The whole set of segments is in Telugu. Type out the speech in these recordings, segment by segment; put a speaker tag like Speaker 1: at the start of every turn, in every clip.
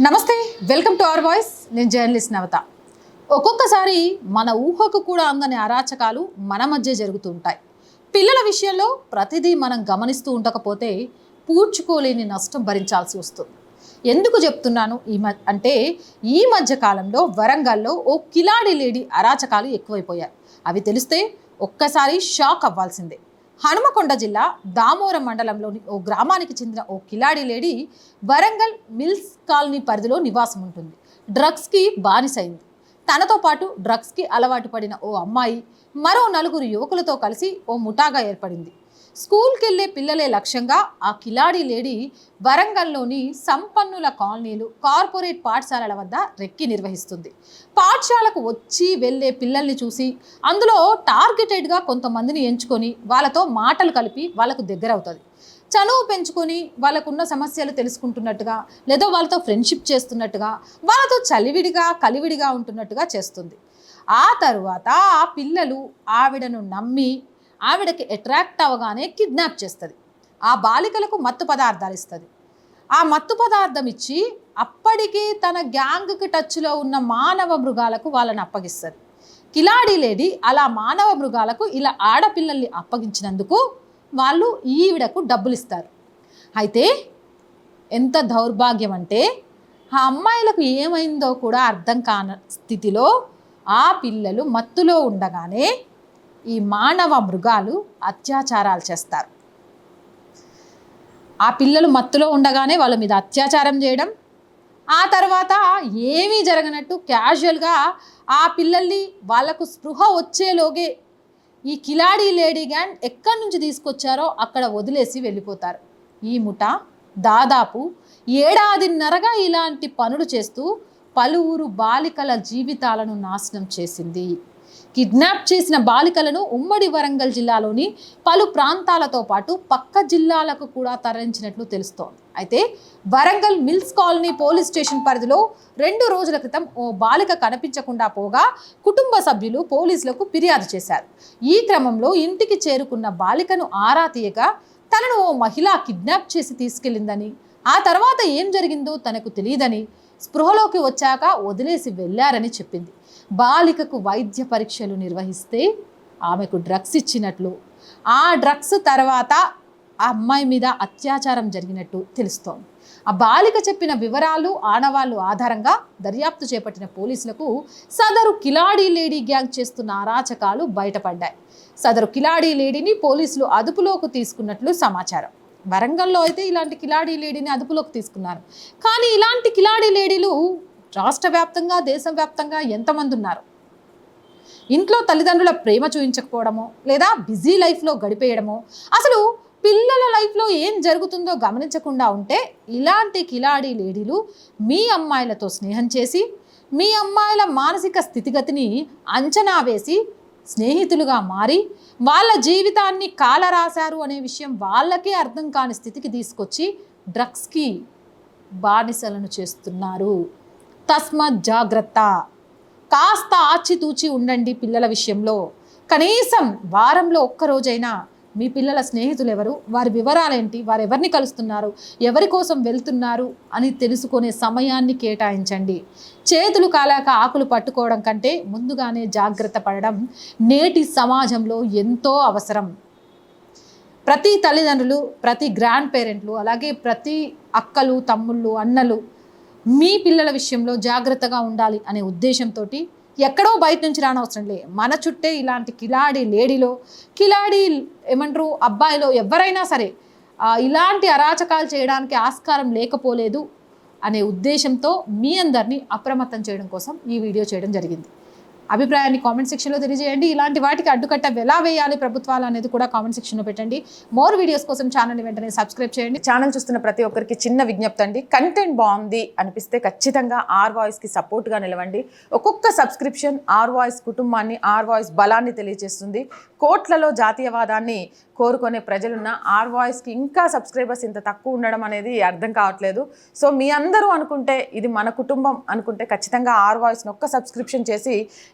Speaker 1: నమస్తే వెల్కమ్ టు అవర్ వాయిస్. నేను జర్నలిస్ట్ నవత. ఒక్కొక్కసారి మన ఊహకు కూడా అందని అరాచకాలు మన మధ్య జరుగుతూ ఉంటాయి. పిల్లల విషయంలో ప్రతిదీ మనం గమనిస్తూ ఉండకపోతే పూడ్చుకోలేని నష్టం భరించాల్సి వస్తుంది. ఎందుకు చెప్తున్నాను? ఈ మ అంటే ఈ మధ్య కాలంలో వరంగల్లో ఓ కిలాడి లేడీ అరాచకాలు ఎక్కువైపోయాయి. అవి తెలిస్తే ఒక్కసారి షాక్ అవ్వాల్సిందే. హనుమకొండ జిల్లా దామోరం మండలంలోని ఓ గ్రామానికి చెందిన ఓ కిలాడి లేడీ వరంగల్ మిల్స్ కాలనీ పరిధిలో నివాసం ఉంటుంది. డ్రగ్స్కి బానిసైంది. తనతో పాటు డ్రగ్స్కి అలవాటు పడిన ఓ అమ్మాయి మరో నలుగురు యువకులతో కలిసి ఓ ముఠాగా ఏర్పడింది. స్కూల్కి వెళ్ళే పిల్లలే లక్ష్యంగా ఆ కిలాడి లేడీ వరంగల్లోని సంపన్నుల కాలనీలు కార్పొరేట్ పాఠశాలల వద్ద రెక్కి నిర్వహిస్తుంది. పాఠశాలకు వచ్చి వెళ్ళే పిల్లల్ని చూసి అందులో టార్గెటెడ్గా కొంతమందిని ఎంచుకొని వాళ్ళతో మాటలు కలిపి వాళ్ళకు దగ్గర అవుతుంది చనువు పెంచుకొని వాళ్ళకున్న సమస్యలు తెలుసుకుంటున్నట్టుగా లేదా వాళ్ళతో ఫ్రెండ్షిప్ చేస్తున్నట్టుగా వాళ్ళతో చలివిడిగా కలివిడిగా ఉంటున్నట్టుగా చేస్తుంది. ఆ తరువాత ఆ పిల్లలు ఆవిడను నమ్మి ఆవిడకి అట్రాక్ట్ అవ్వగానే కిడ్నాప్ చేస్తుంది. ఆ బాలికలకు మత్తు పదార్థాలు ఇస్తుంది. ఆ మత్తు పదార్థం ఇచ్చి అప్పటికి తన గ్యాంగ్కి టచ్లో ఉన్న మానవ మృగాలకు వాళ్ళని అప్పగిస్తుంది. కిలాడి లేడీ అలా మానవ మృగాలకు ఇలా ఆడపిల్లల్ని అప్పగించినందుకు వాళ్ళు ఈవిడకు డబ్బులు ఇస్తారు. అయితే ఎంత దౌర్భాగ్యం అంటే ఆ అమ్మాయిలకు ఏమైందో కూడా అర్థం కాని స్థితిలో ఆ పిల్లలు మత్తులో ఉండగానే ఈ మానవ మృగాలు అత్యాచారాలు చేస్తారు. ఆ పిల్లలు మత్తులో ఉండగానే వాళ్ళ మీద అత్యాచారం చేయడం ఆ తర్వాత ఏమీ జరగనట్టు క్యాజువల్గా ఆ పిల్లల్ని వాళ్ళకు స్పృహ వచ్చేలోగే ఈ కిలాడి లేడీ గ్యాంగ్ ఎక్కడి నుంచి తీసుకొచ్చారో అక్కడ వదిలేసి వెళ్ళిపోతారు. ఈ ముఠ దాదాపు ఏడాదిన్నరగా ఇలాంటి పనులు చేస్తూ పలువురు బాలికల జీవితాలను నాశనం చేసింది. కిడ్నాప్ చేసిన బాలికలను ఉమ్మడి వరంగల్ జిల్లాలోని పలు ప్రాంతాలతో పాటు పక్క జిల్లాలకు కూడా తరలించినట్లు తెలుస్తోంది. అయితే Warangal mills colony police station పరిధిలో రెండు రోజుల క్రితం ఓ బాలిక కనిపించకుండా పోగా కుటుంబ సభ్యులు పోలీసులకు ఫిర్యాదు చేశారు. ఈ క్రమంలో ఇంటికి చేరుకున్న బాలికను ఆరా తీయగా తనను ఓ మహిళ కిడ్నాప్ చేసి తీసుకెళ్ళిందని ఆ తర్వాత ఏం జరిగిందో తనకు తెలియదని స్పృహలోకి వచ్చాక వదిలేసి వెళ్ళారని చెప్పింది. బాలికకు వైద్య పరీక్షలు నిర్వహిస్తే ఆమెకు డ్రగ్స్ ఇచ్చినట్లు ఆ డ్రగ్స్ తర్వాత ఆ అమ్మాయి మీద అత్యాచారం జరిగినట్టు తెలుస్తోంది. ఆ బాలిక చెప్పిన వివరాలు ఆనవాళ్ళు ఆధారంగా దర్యాప్తు చేపట్టిన పోలీసులకు సదరు కిలాడీ లేడీ గ్యాంగ్ చేస్తున్న అరాచకాలు బయటపడ్డాయి. సదరు కిలాడీ లేడీని పోలీసులు అదుపులోకి తీసుకున్నట్లు సమాచారం. వరంగల్లో అయితే ఇలాంటి కిలాడీ లేడీని అదుపులోకి తీసుకున్నారు. కానీ ఇలాంటి కిలాడీ లేడీలు రాష్ట్ర వ్యాప్తంగా దేశం వ్యాప్తంగా ఎంతమంది ఉన్నారు? ఇంట్లో తల్లిదండ్రుల ప్రేమ చూపించకపోవడమో లేదా బిజీ లైఫ్లో గడిపేయడమో? అసలు పిల్లల లైఫ్లో ఏం జరుగుతుందో గమనించకుండా ఉంటే ఇలాంటి కిలాడీ లేడీలు మీ అమ్మాయిలతో స్నేహం చేసి మీ అమ్మాయిల మానసిక స్థితిగతిని అంచనా వేసి స్నేహితులుగా మారి వాళ్ళ జీవితాన్ని కాలరాశారు అనే విషయం వాళ్ళకే అర్థం కాని స్థితికి తీసుకొచ్చి డ్రగ్స్కి బానిసలను చేస్తున్నారు. తస్మత్ జాగ్రత్త. కాస్త ఆచితూచి ఉండండి పిల్లల విషయంలో. కనీసం వారంలో ఒక్కరోజైనా మీ పిల్లల స్నేహితులు ఎవరు వారి వివరాలేంటి? వారు ఎవరిని కలుస్తున్నారు? ఎవరి కోసం వెళ్తున్నారు? అని తెలుసుకునే సమయాన్ని కేటాయించండి. చేతులు కాలాక ఆకులు పట్టుకోవడం కంటే ముందుగానే జాగ్రత్త పడడం నేటి సమాజంలో ఎంతో అవసరం. ప్రతి తల్లిదండ్రులు ప్రతి గ్రాండ్ పేరెంట్లు అలాగే ప్రతి అక్కలు తమ్ముళ్ళు అన్నలు మీ పిల్లల విషయంలో జాగ్రత్తగా ఉండాలి అనే ఉద్దేశంతో ఎక్కడో బయట నుంచి రానవసరం లే. మన చుట్టే ఇలాంటి కిలాడి లేడీలో కిలాడి ఏమంటారు అబ్బాయిలో ఎవరైనా సరే ఇలాంటి అరాచకాలు చేయడానికి ఆస్కారం లేకపోలేదు అనే ఉద్దేశంతో మీ అందరినీ అప్రమత్తం చేయడం కోసం ఈ వీడియో చేయడం జరిగింది. అభిప్రాయాన్ని కామెంట్ సెక్షన్లో తెలియజేయండి. ఇలాంటి వాటికి అడ్డుకట్ట ఎలా వేయాలి ప్రభుత్వాలు అనేది కూడా కామెంట్ సెక్షన్లో పెట్టండి. మోర్ వీడియోస్ కోసం ఛానల్ని వెంటనే సబ్స్క్రైబ్ చేయండి.
Speaker 2: ఛానల్ చూస్తున్న ప్రతి ఒక్కరికి చిన్న విజ్ఞప్తి అండి. కంటెంట్ బాగుంది అనిపిస్తే ఖచ్చితంగా ఆర్ వాయిస్కి సపోర్ట్గా నిలవండి. ఒక్కొక్క సబ్స్క్రిప్షన్ ఆర్ వాయిస్ కుటుంబాన్ని ఆర్ వాయిస్ బలాన్ని తెలియజేస్తుంది. కోట్లలో జాతీయవాదాన్ని కోరుకునే ప్రజలున్న ఆర్ వాయిస్కి ఇంకా సబ్స్క్రైబర్స్ ఇంత తక్కువ ఉండడం అనేది అర్థం కావట్లేదు. సో మీ అందరూ అనుకుంటే ఇది మన కుటుంబం అనుకుంటే ఖచ్చితంగా ఆర్ వాయిస్ని ఒక్క సబ్స్క్రిప్షన్ చేసి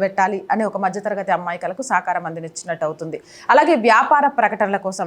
Speaker 2: నిలబెట్టాలి అనే ఒక మధ్యతరగతి అమ్మాయికలకు సహకారం అందించినట్టు అవుతుంది. అలాగే వ్యాపార ప్రకటనల కోసం